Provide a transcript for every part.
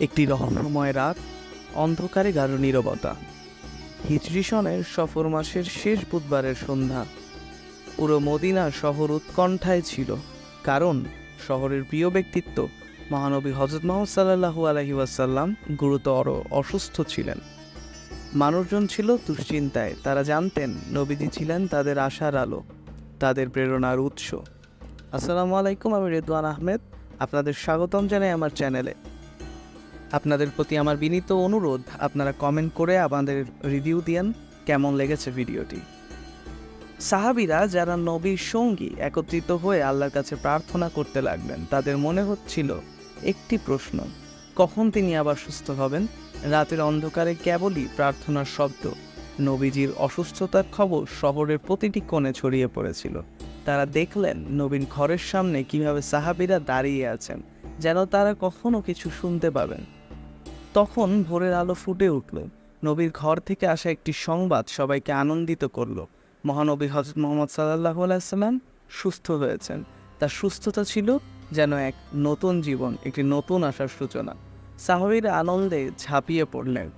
একটি রহস্যময় রাত, অন্ধকারে গাঢ় নীরবতা। হিজরি সনের সফর মাসের শেষ বুধবারের সন্ধ্যা। পুরো মদিনা শহর উৎকণ্ঠায় ছিল, কারণ শহরের প্রিয় ব্যক্তিত্ব মহানবী হজরত মোহাম্মদ সাল্লাহু আলহি ওয়াসাল্লাম গুরুতর অসুস্থ ছিলেন। মানুষজন ছিল দুশ্চিন্তায়, তারা জানতেন নবীজি ছিলেন তাদের আশার আলো, তাদের প্রেরণার উৎস। আসসালামু আলাইকুম, আমি রেদওয়ান আহমেদ, আপনাদের স্বাগতম জানাই আমার চ্যানেলে। আপনাদের প্রতি আমার বিনীত অনুরোধ, আপনারা কমেন্ট করে আমাদের রিভিউ দিয়েন কেমন লেগেছে ভিডিওটি। সাহাবিরা যারা নবীর সঙ্গী একত্রিত হয়ে আল্লাহর কাছে প্রার্থনা করতে লাগলেন, তাদের মনে হচ্ছিল, একটি প্রশ্ন, কখন তিনি আবার সুস্থ হবেন? রাতের অন্ধকারে কেবলই প্রার্থনার শব্দ, নবীজির অসুস্থতার খবর শহরের প্রতিটি কোণে ছড়িয়ে পড়েছিল। তারা দেখলেন নবীন ঘরের সামনে কীভাবে সাহাবিরা দাঁড়িয়ে আছেন, যেন তারা কখনো কিছু শুনতে পাবেন। তখন ভোরের আলো ফুটে উঠল। নবীর ঘর থেকে আসা একটি সংবাদ সবাইকে আনন্দিত করল। মহানবী হজরত মোহাম্মদ সাল্লাহ আলাইসাল্লাম সুস্থ হয়েছেন। তার সুস্থতা ছিল যেন এক নতুন জীবন, একটি নতুন আশার সূচনা। সাহাবিরা আনন্দে ঝাঁপিয়ে পড়লেন।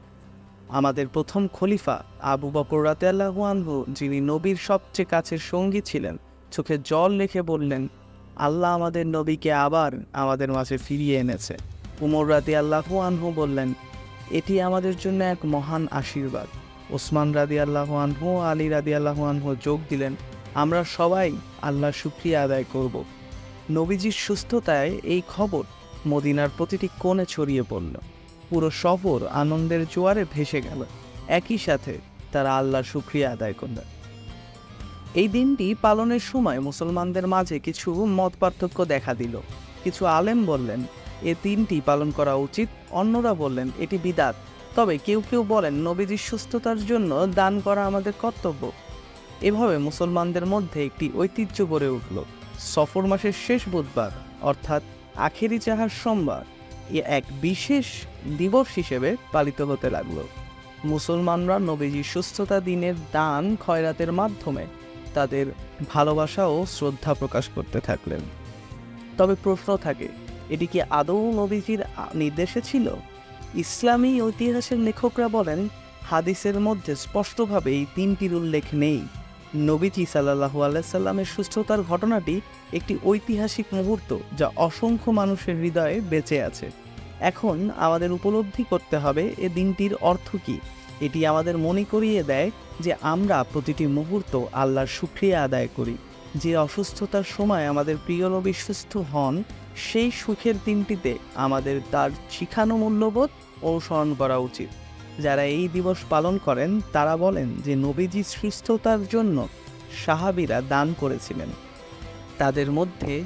আমাদের প্রথম খলিফা আবু বকর রাতে আনহু, যিনি নবীর সবচেয়ে কাছের সঙ্গী ছিলেন, চোখে জল রেখে বললেন, আল্লাহ আমাদের নবীকে আবার আমাদের মাঝে ফিরিয়ে এনেছে। উমর রাদি আল্লাহু আনহু বললেন, এটি আমাদের জন্য এক মহান আশীর্বাদ। ওসমান রাদি আল্লাহ আনহু আলী রাদি আল্লাহ আনহু যোগ দিলেন, আমরা সবাই আল্লাহ শুক্রিয়া আদায় করব। নবীজির সুস্থতায় এই খবর মদিনার প্রতিটি কোণে ছড়িয়ে পড়ল। পুরো শহর আনন্দের জোয়ারে ভেসে গেল। একই সাথে তারা আল্লাহ শুক্রিয়া আদায় করলেন এই দিনটি পালনের সময় মুসলমানদের মাঝে কিছু মত পার্থক্য দেখা দিল। কিছু আলেম বললেন এ তিনটি পালন করা উচিত। অন্যরা বললেন, এটি বিদাত। তবে কেউ কেউ বলেন নবীজির সুস্থতার জন্য দান করা আমাদের কর্তব্য। এভাবে মুসলমানদের মধ্যে একটি ঐতিহ্য গড়ে উঠল। সফর মাসের শেষ বুধবার, অর্থাৎ আখেরি চাহার সোমবার এক বিশেষ দিবস হিসেবে পালিত হতে লাগল। মুসলমানরা নবীজির সুস্থতা দিনের দান খয়রাতের মাধ্যমে তাদের ভালোবাসা ও শ্রদ্ধা প্রকাশ করতে থাকলেন। তবে প্রশ্ন থাকে এটি কি আদৌ নবীজির নির্দেশে ছিল? ইসলামী ঐতিহাসের লেখকরা বলেন, হাদিসের মধ্যে স্পষ্টভাবে এই তিনটির উল্লেখ নেই। নবীজি সাল্লাহু আলাইসাল্লামের সুস্থতার ঘটনাটি একটি ঐতিহাসিক মুহূর্ত যা অসংখ্য মানুষের হৃদয়ে বেঁচে আছে। এখন আমাদের উপলব্ধি করতে হবে এ দিনটির অর্থ কী। এটি আমাদের মনে করিয়ে দেয় যে আমরা প্রতিটি মুহূর্ত আল্লাহর শুক্রিয়া আদায় করি। যে অসুস্থতার সময় আমাদের প্রিয় নবী সুস্থ হন সেই সুখের দিনটিতে আমাদের তার শিখানো মূল্যবোধ অনুসরণ করা উচিত। যারা এই দিবস পালন করেন, তারা বলেন যে নবীজি সৃষ্টতার জন্য সাহাবিরা দান করেছিলেন। তাদের মধ্যে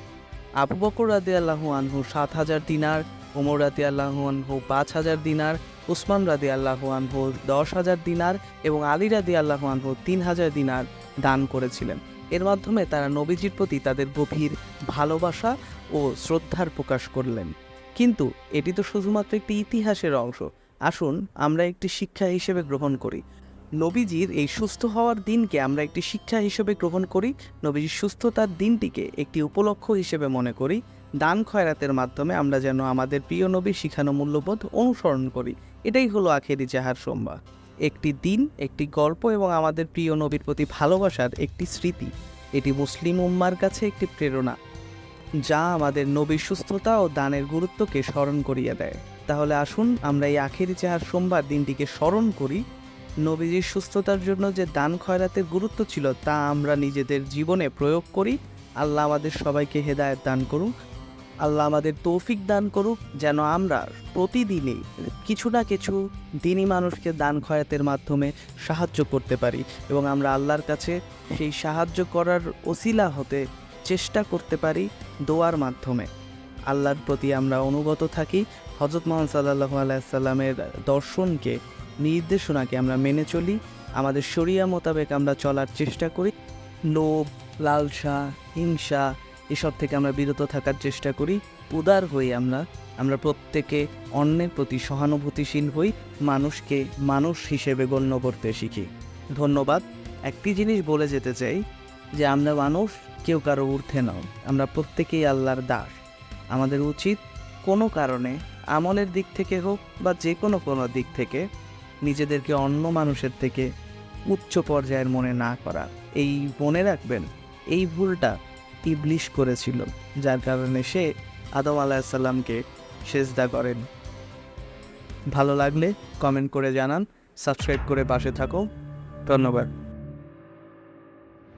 আবু বকর রাদি আল্লাহু আনহু সাত হাজার দিনার, ওমর রাদি আল্লাহু আনহু পাঁচ হাজার দিনার, উসমান রাদি আল্লাহু আনহু দশ হাজার দিনার এবং আলী রাদি আল্লাহু আনহু তিন হাজার দিনার দান করেছিলেন। এর মাধ্যমে তারা নবীজির প্রতি তাদের গভীর ভালোবাসা ও শ্রদ্ধার প্রকাশ করলেন। কিন্তু এটি তো শুধুমাত্র একটি ইতিহাসের অংশ। আসুন আমরা একটি শিক্ষা হিসেবে গ্রহণ করি। নবীজির এই সুস্থ হওয়ার দিনকে আমরা একটি শিক্ষা হিসেবে গ্রহণ করি। নবীজির সুস্থতার দিনটিকে একটি উপলক্ষ হিসেবে মনে করি। দান খয়রাতের মাধ্যমে আমরা যেন আমাদের প্রিয় নবীর শিখানো মূল্যবোধ অনুসরণ করি। এটাই হলো আখেরি জাহার সোমবার একটি দিন, একটি গল্প এবং আমাদের প্রিয় নবীর প্রতি ভালোবাসার একটি স্মৃতি। এটি মুসলিম উম্মার কাছে একটি প্রেরণা, যা আমাদের নবীর সুস্থতা ও দানের গুরুত্বকে স্মরণ করিয়ে দেয়। তাহলে আসুন, আমরা এই আখেরি চাহার সোমবার দিনটিকে স্মরণ করি। নবীজির সুস্থতার জন্য যে দান খয়রাতের গুরুত্ব ছিল, তা আমরা নিজেদের জীবনে প্রয়োগ করি। আল্লাহ আমাদের সবাইকে হেদায়ত দান করুক আল্লাহ আমাদের তৌফিক দান করুক, যেন আমরা প্রতিদিনই কিছু না কিছু দিনই মানুষকে দান খয়াতের মাধ্যমে সাহায্য করতে পারি এবং আমরা আল্লাহর কাছে সেই সাহায্য করার ওসিলা হতে চেষ্টা করতে পারি দোয়ার মাধ্যমে। আল্লাহর প্রতি আমরা অনুগত থাকি। হজরত মোহাম্মদ সাল্লাহু আলাইসাল্লামের দর্শনকে, নির্দেশনাকে আমরা মেনে চলি। আমাদের শরিয়া মোতাবেক আমরা চলার চেষ্টা করি। লোভ, লালসা, হিংসা এসব থেকে আমরা বিরত থাকার চেষ্টা করি। উদার হই আমরা আমরা প্রত্যেকে অন্যের প্রতি সহানুভূতিশীল হই, মানুষকে মানুষ হিসেবে গণ্য করতে শিখি। ধন্যবাদ। একটি জিনিস বলে যেতে চাই যে, আমরা মানুষ, কেউ কারও ঊর্ধ্বে নও। আমরা প্রত্যেকেই আল্লাহর দাস। আমাদের উচিত কোনো কারণে আমলের দিক থেকে হোক বা যে কোনো কোনো দিক থেকে নিজেদেরকে অন্য মানুষের থেকে উচ্চ পর্যায়ের মনে না করা। এই মনে রাখবেন, এই ভুলটা ইবলিশ করেছিল, যার কারণে সে আদম আলাহিসাল্লামকে সেজদা করেন। ভালো লাগলে কমেন্ট করে জানান সাবস্ক্রাইব করে পাশে থাকো। ধন্যবাদ।